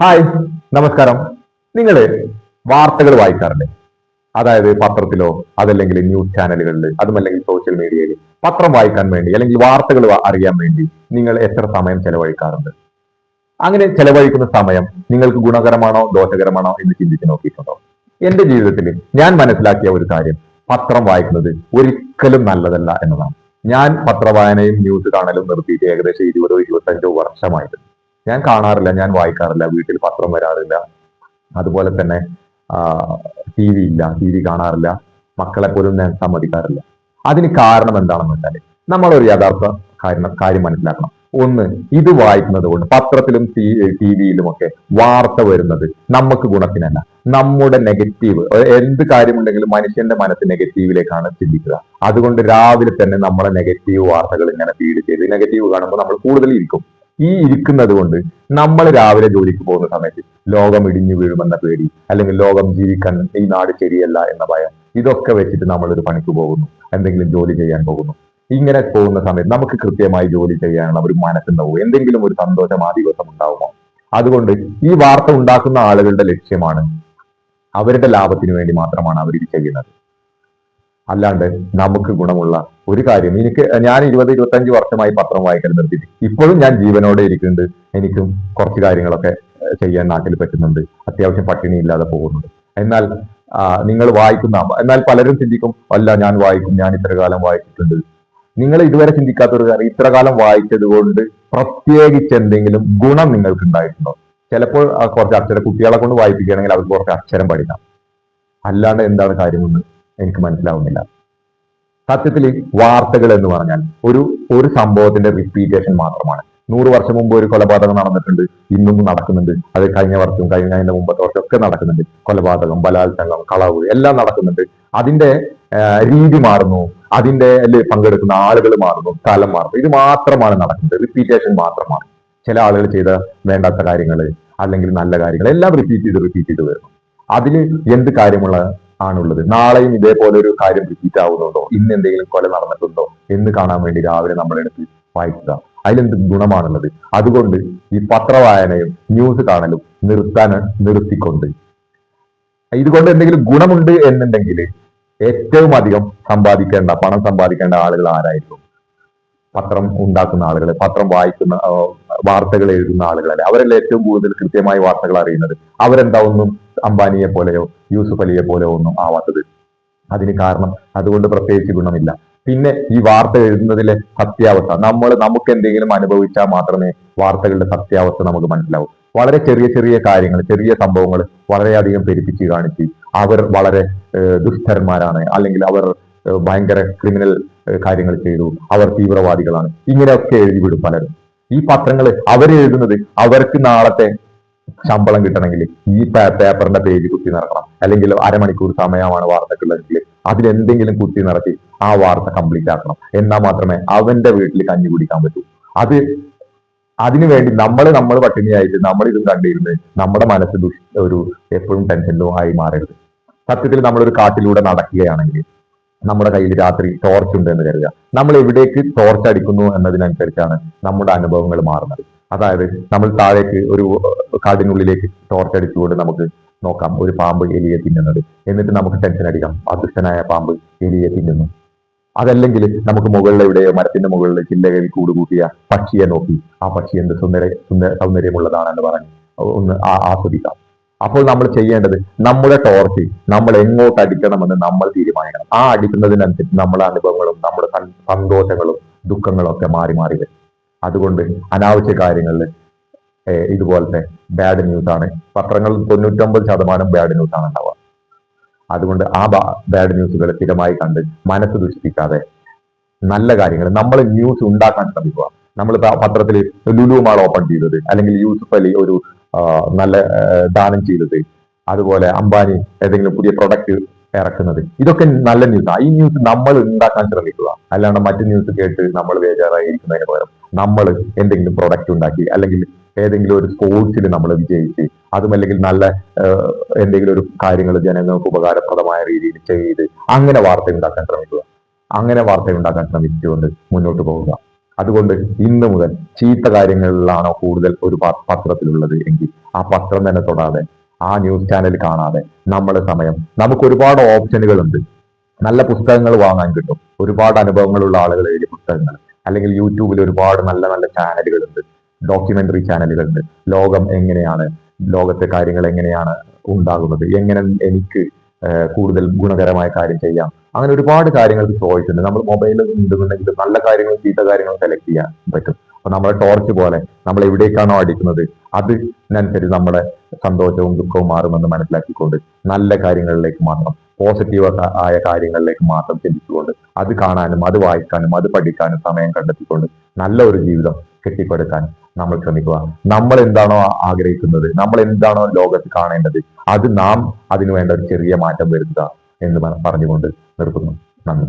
Hi നമസ്കാരം. നിങ്ങൾ വാർത്തകൾ വായിക്കാറില്ലേ? അതായത് പത്രത്തിലോ അതല്ലെങ്കിൽ ന്യൂസ് ചാനലുകളിൽ അതുമല്ലെങ്കിൽ സോഷ്യൽ മീഡിയയിൽ പത്രം വായിക്കാൻ വേണ്ടി അല്ലെങ്കിൽ വാർത്തകൾ അറിയാൻ വേണ്ടി നിങ്ങൾ എത്ര സമയം ചെലവഴിക്കാറുണ്ട്? അങ്ങനെ ചെലവഴിക്കുന്ന സമയം നിങ്ങൾക്ക് ഗുണകരമാണോ ദോഷകരമാണോ എന്ന് ചിന്തിച്ച് നോക്കിയിട്ടുണ്ടോ? എന്റെ ജീവിതത്തിൽ ഞാൻ മനസ്സിലാക്കിയ ഒരു കാര്യം പത്രം വായിക്കുന്നത് ഒരിക്കലും നല്ലതല്ല എന്നതാണ്. ഞാൻ പത്രവായനയും ന്യൂസ് കാണലും നിർത്തിയിട്ട് ഏകദേശം ഇരുപതോ ഇരുപത്തഞ്ചോ വർഷമായിട്ട് ഞാൻ കാണാറില്ല ഞാൻ വായിക്കാറില്ല വീട്ടിൽ പത്രം വരാറില്ല. അതുപോലെ തന്നെ ടി വി ഇല്ല ടി വി കാണാറില്ല മക്കളെ പോലും ഞാൻ സമ്മതിക്കാറില്ല അതിന് കാരണം എന്താണെന്ന് വെച്ചാൽ നമ്മളൊരു യഥാർത്ഥ കാര്യം കാര്യം മനസ്സിലാക്കണം. ഒന്ന് ഇത് വായിക്കുന്നത് കൊണ്ട് പത്രത്തിലും ടി വിയിലും ഒക്കെ വാർത്ത വരുന്നത് നമുക്ക് ഗുണത്തിനല്ല. നമ്മുടെ നെഗറ്റീവ് എന്ത് കാര്യമുണ്ടെങ്കിലും മനുഷ്യന്റെ മനസ്സ് നെഗറ്റീവിലേക്കാണ് ചിന്തിക്കുക. അതുകൊണ്ട് രാവിലെ തന്നെ നമ്മളെ നെഗറ്റീവ് വാർത്തകൾ ഇങ്ങനെ ഫീഡ് ചെയ്ത് നെഗറ്റീവ് കാണുമ്പോൾ നമ്മൾ കൂടുതൽ ഇരിക്കും. ഈ ഇരിക്കുന്നത് കൊണ്ട് നമ്മൾ രാവിലെ ജോലിക്ക് പോകുന്ന സമയത്ത് ലോകം ഇടിഞ്ഞു വീഴുമെന്ന പേടി അല്ലെങ്കിൽ ലോകം ജീവിക്കാൻ ഈ നാട് ശരിയല്ല എന്ന ഭയം ഇതൊക്കെ വെച്ചിട്ട് നമ്മൾ ഒരു പണിക്ക് പോകുന്നു എന്തെങ്കിലും ജോലി ചെയ്യാൻ പോകുന്നു. ഇങ്ങനെ പോകുന്ന സമയത്ത് നമുക്ക് കൃത്യമായി ജോലി ചെയ്യാനുള്ള ഒരു മനസ്സുണ്ടാവും എന്തെങ്കിലും ഒരു സന്തോഷം ആ ദിവസം ഉണ്ടാവുമോ? അതുകൊണ്ട് ഈ വാർത്ത ഉണ്ടാക്കുന്ന ആളുകളുടെ ലക്ഷ്യമാണ് അവരുടെ ലാഭത്തിന് വേണ്ടി മാത്രമാണ് അവർ ഇത് ചെയ്യുന്നത്. അല്ലാണ്ട് നമുക്ക് ഗുണമുള്ള ഒരു കാര്യം. എനിക്ക് ഞാൻ ഇരുപത് ഇരുപത്തഞ്ച് വർഷമായി പത്രം വായിക്കൽ നിർത്തിയിട്ട് ഇപ്പോഴും ഞാൻ ജീവനോടെ ഇരിക്കുന്നുണ്ട്. എനിക്കും കുറച്ച് കാര്യങ്ങളൊക്കെ ചെയ്യാൻ നാട്ടിൽ പറ്റുന്നുണ്ട്. അത്യാവശ്യം പട്ടിണി ഇല്ലാതെ പോകുന്നുണ്ട്. എന്നാൽ നിങ്ങൾ വായിക്കുന്ന എന്നാൽ പലരും ചിന്തിക്കും അല്ല ഞാൻ വായിക്കും ഞാൻ ഇത്ര കാലം വായിച്ചിട്ടുണ്ട്. നിങ്ങൾ ഇതുവരെ ചിന്തിക്കാത്ത ഒരു കാര്യം ഇത്ര കാലം വായിച്ചത് കൊണ്ട് പ്രത്യേകിച്ച് എന്തെങ്കിലും ഗുണം നിങ്ങൾക്ക് ഉണ്ടായിട്ടുണ്ടോ? ചിലപ്പോൾ കുറച്ച് അക്ഷരം കുട്ടികളെ കൊണ്ട് വായിപ്പിക്കുകയാണെങ്കിൽ അവർക്ക് കുറച്ച് അക്ഷരം പഠിക്കാം. അല്ലാണ്ട് എന്താണ് കാര്യമെന്ന് എനിക്ക് മനസ്സിലാവുന്നില്ല. സത്യത്തിൽ വാർത്തകൾ എന്ന് പറഞ്ഞാൽ ഒരു ഒരു സംഭവത്തിന്റെ റിപ്പീറ്റേഷൻ മാത്രമാണ്. നൂറ് വർഷം മുമ്പ് ഒരു കൊലപാതകം നടന്നിട്ടുണ്ട് ഇന്നും നടക്കുന്നുണ്ട്. അത് കഴിഞ്ഞ വർഷവും കഴിഞ്ഞ അതിന്റെ മുമ്പത്തെ വർഷം ഒക്കെ നടക്കുന്നുണ്ട്. കൊലപാതകം ബലാത്സംഗം കളവ് എല്ലാം നടക്കുന്നുണ്ട്. അതിന്റെ രീതി മാറുന്നു. അതിന്റെ പങ്കെടുക്കുന്ന ആളുകൾ മാറുന്നു സ്ഥലം മാറുന്നു. ഇത് മാത്രമാണ് നടക്കുന്നത്. റിപ്പീറ്റേഷൻ മാത്രമാണ്. ചില ആളുകൾ ചെയ്ത വേണ്ടാത്ത കാര്യങ്ങൾ അല്ലെങ്കിൽ നല്ല കാര്യങ്ങൾ എല്ലാം റിപ്പീറ്റ് ചെയ്ത് റിപ്പീറ്റ് ചെയ്ത് വരുന്നു. അതിൽ എന്ത് കാര്യമുള്ള ആണുള്ളത്. നാളെയും ഇതേപോലെ ഒരു കാര്യം റിപ്പീറ്റ് ആവുന്നുണ്ടോ? ഇന്ന് എന്തെങ്കിലും കൊല നടന്നിട്ടുണ്ടോ? എന്ന് കാണാൻ വേണ്ടി രാവിലെ നമ്മളെടുത്ത് വായിക്കുക. അതിലെന്ത് ഗുണമാണുള്ളത്? അതുകൊണ്ട് ഈ പത്രവായനയും ന്യൂസ് കാണലും നിർത്താൻ നിർത്തിക്കൊണ്ട്. ഇതുകൊണ്ട് എന്തെങ്കിലും ഗുണമുണ്ട് എന്നുണ്ടെങ്കിൽ ഏറ്റവും അധികം സമ്പാദിക്കേണ്ട പണം സമ്പാദിക്കേണ്ട ആളുകൾ ആരായിരിക്കും? പത്രം ഉണ്ടാക്കുന്ന ആളുകൾ പത്രം വായിക്കുന്ന വാർത്തകൾ എഴുതുന്ന ആളുകളല്ലേ? അവരല്ലേ ഏറ്റവും കൂടുതൽ കൃത്യമായി വാർത്തകൾ അറിയുന്നത്? അവരെന്താ ഒന്നും അംബാനിയെ പോലെയോ യൂസുഫ് അലിയെ പോലെയോ ഒന്നും ആവാത്തത്. അതിന് കാരണം അതുകൊണ്ട് പ്രത്യേകിച്ച് ഗുണമില്ല. പിന്നെ ഈ വാർത്ത എഴുതുന്നതിലെ സത്യാവസ്ഥ. നമ്മൾ നമുക്ക് എന്തെങ്കിലും അനുഭവിച്ചാൽ മാത്രമേ വാർത്തകളുടെ സത്യാവസ്ഥ നമുക്ക് മനസ്സിലാവൂ. വളരെ ചെറിയ ചെറിയ കാര്യങ്ങൾ ചെറിയ സംഭവങ്ങൾ വളരെയധികം പെരുപ്പിച്ച് കാണിച്ച് അവർ വളരെ ദുഷ്ടന്മാരാണ്. അല്ലെങ്കിൽ അവർ ഭയങ്കര ക്രിമിനൽ കാര്യങ്ങൾ ചെയ്തു. അവർ തീവ്രവാദികളാണ്. ഇങ്ങനെയൊക്കെ എഴുതി വിടും പലരും. ഈ പത്രങ്ങൾ അവരെഴുതുന്നത് അവർക്ക് നാളത്തെ ശമ്പളം കിട്ടണമെങ്കിൽ ഈ പേപ്പറിന്റെ പേജ് കുത്തി നടക്കണം. അല്ലെങ്കിൽ അരമണിക്കൂർ സമയമാണ് വാർത്തക്കുള്ളതെങ്കിൽ അതിലെന്തെങ്കിലും കുത്തി നിറച്ച് ആ വാർത്ത കംപ്ലീറ്റ് ആക്കണം. എന്നാൽ മാത്രമേ അവന്റെ വീട്ടിൽ കഞ്ഞി കുടിക്കാൻ പറ്റൂ. അത് അതിനുവേണ്ടി നമ്മൾ നമ്മൾ പട്ടിണിയായിട്ട് നമ്മൾ ഇതും കണ്ടിരുന്ന് നമ്മുടെ മനസ്സ് ദുഷ് ഒരു എപ്പോഴും ടെൻഷനിലും ആയി മാറരുത്. സത്യത്തിൽ നമ്മളൊരു കാട്ടിലൂടെ നടക്കുകയാണെങ്കിൽ നമ്മുടെ കയ്യിൽ രാത്രി ടോർച്ച് ഉണ്ട് എന്ന് കരുതുക. നമ്മൾ എവിടേക്ക് ടോർച്ച് അടിക്കുന്നു എന്നതിനനുസരിച്ചാണ് നമ്മുടെ അനുഭവങ്ങൾ മാറുന്നത്. അതായത് നമ്മൾ താഴേക്ക് ഒരു കാടിനുള്ളിലേക്ക് ടോർച്ച് അടിച്ചുകൊണ്ട് നമുക്ക് നോക്കാം. ഒരു പാമ്പ് എലിയെ തിന്നുന്നത്. എന്നിട്ട് നമുക്ക് ടെൻഷൻ അടിക്കാം. അദൃഷ്ടനായ പാമ്പ് എലിയെ തിന്നുന്നു. അതല്ലെങ്കിൽ നമുക്ക് മുകളിൽ എവിടെയോ മരത്തിന്റെ മുകളിൽ ചില്ലകളിൽ കൂടുകൂട്ടിയ പക്ഷിയെ നോക്കി. ആ പക്ഷി എന്ത് സുന്ദര സുന്ദര സൗന്ദര്യമുള്ളതാണെന്ന് പറഞ്ഞ് ഒന്ന് ആസ്വദിക്കാം. അപ്പോൾ നമ്മൾ ചെയ്യേണ്ടത് നമ്മുടെ ടോർച്ച് നമ്മൾ എങ്ങോട്ട് അടിക്കണമെന്ന് നമ്മൾ തീരുമാനിക്കണം. ആ അടിക്കുന്നതിനനുസരിച്ച് നമ്മുടെ അനുഭവങ്ങളും നമ്മുടെ സന്തോഷങ്ങളും ദുഃഖങ്ങളും ഒക്കെ മാറി മാറി വരും. അതുകൊണ്ട് അനാവശ്യ കാര്യങ്ങളിൽ ഇതുപോലത്തെ ബാഡ് ന്യൂസ് ആണ്. പത്രങ്ങൾ തൊണ്ണൂറ്റൊമ്പത് ശതമാനം ബാഡ് ന്യൂസ് ആണ് ഉണ്ടാവുക. അതുകൊണ്ട് ആ ബാഡ് ന്യൂസുകൾ സ്ഥിരമായി കണ്ട് മനസ്സ് ദുഷിപ്പിക്കാതെ നല്ല കാര്യങ്ങൾ നമ്മൾ ന്യൂസ് ഉണ്ടാക്കാൻ ശ്രമിക്കുക. നമ്മൾ പത്രത്തിൽ ലുലു മാൾ ഓപ്പൺ ചെയ്തത് അല്ലെങ്കിൽ യൂസുഫ് അലി ഒരു നല്ല ദാനം ചെയ്തത് അതുപോലെ അംബാനി ഏതെങ്കിലും പുതിയ പ്രൊഡക്റ്റ് ഇറക്കുന്നത്. ഇതൊക്കെ നല്ല ന്യൂസാണ് ഈ ന്യൂസ് നമ്മൾ ഉണ്ടാക്കാൻ ശ്രമിക്കുക. അല്ലാണ്ട് മറ്റു ന്യൂസ് കേട്ട് നമ്മൾ ബേജാറായിരിക്കുന്നതിന് പകരം നമ്മൾ എന്തെങ്കിലും പ്രൊഡക്റ്റ് ഉണ്ടാക്കി അല്ലെങ്കിൽ ഏതെങ്കിലും ഒരു സ്പോർട്സിൽ നമ്മൾ വിജയിച്ച് അതുമല്ലെങ്കിൽ നല്ല എന്തെങ്കിലും ഒരു കാര്യങ്ങൾ ജനങ്ങൾക്ക് ഉപകാരപ്രദമായ രീതിയിൽ ചെയ്ത് അങ്ങനെ വാർത്ത ഉണ്ടാക്കാൻ ശ്രമിക്കുക. അങ്ങനെ വാർത്ത ഉണ്ടാക്കാൻ ശ്രമിച്ചുകൊണ്ട് മുന്നോട്ട് പോവുക. അതുകൊണ്ട് ഇന്ന് മുതൽ ചീത്ത കാര്യങ്ങളിലാണോ കൂടുതൽ ഒരു പത്രത്തിലുള്ളത് എങ്കിൽ ആ പത്രം തന്നെ തൊടാതെ ആ ന്യൂസ് ചാനൽ കാണാതെ നമ്മുടെ സമയം നമുക്ക് ഒരുപാട് ഓപ്ഷനുകൾ ഉണ്ട് നല്ല പുസ്തകങ്ങൾ വാങ്ങാൻ കിട്ടും. ഒരുപാട് അനുഭവങ്ങളുള്ള ആളുകൾ എഴുതിയ പുസ്തകങ്ങൾ അല്ലെങ്കിൽ യൂട്യൂബിൽ ഒരുപാട് നല്ല നല്ല ചാനലുകളുണ്ട്. ഡോക്യുമെന്ററി ചാനലുകളുണ്ട്. ലോകം എങ്ങനെയാണ് ലോകത്തെ കാര്യങ്ങൾ എങ്ങനെയാണ് ഉണ്ടാകുന്നത് എങ്ങനെ എനിക്ക് കൂടുതൽ ഗുണകരമായ കാര്യം ചെയ്യാം. അങ്ങനെ ഒരുപാട് കാര്യങ്ങൾ ഉണ്ട് നമ്മൾ മൊബൈലിൽ ഉണ്ടെന്നുണ്ടെങ്കിൽ നല്ല കാര്യങ്ങൾ ചീത്ത കാര്യങ്ങൾ സെലക്ട് ചെയ്യാൻ പറ്റും. അപ്പൊ നമ്മളെ ടോർച്ച് പോലെ നമ്മൾ എവിടേക്കാണോ അടിക്കുന്നത് അതിനനുസരിച്ച് നമ്മുടെ സന്തോഷവും ദുഃഖവും മാറുമെന്ന് മനസ്സിലാക്കിക്കൊണ്ട് നല്ല കാര്യങ്ങളിലേക്ക് മാത്രം പോസിറ്റീവ് ആയ കാര്യങ്ങളിലേക്ക് മാത്രം ചിന്തിച്ചുകൊണ്ട് അത് കാണാനും അത് വായിക്കാനും അത് പഠിക്കാനും സമയം കണ്ടെത്തിക്കൊണ്ട് നല്ല ഒരു ജീവിതം കെട്ടിപ്പടുക്കാൻ നമ്മൾ ശ്രമിക്കുക. നമ്മൾ എന്താണോ ആഗ്രഹിക്കുന്നത് നമ്മൾ എന്താണോ ലോകത്ത് കാണേണ്ടത് അത് നാം അതിനു വേണ്ട ഒരു ചെറിയ മാറ്റം വരുത്തുക എന്ന് പറഞ്ഞുകൊണ്ട് നിർത്തുന്നു. നന്ദി.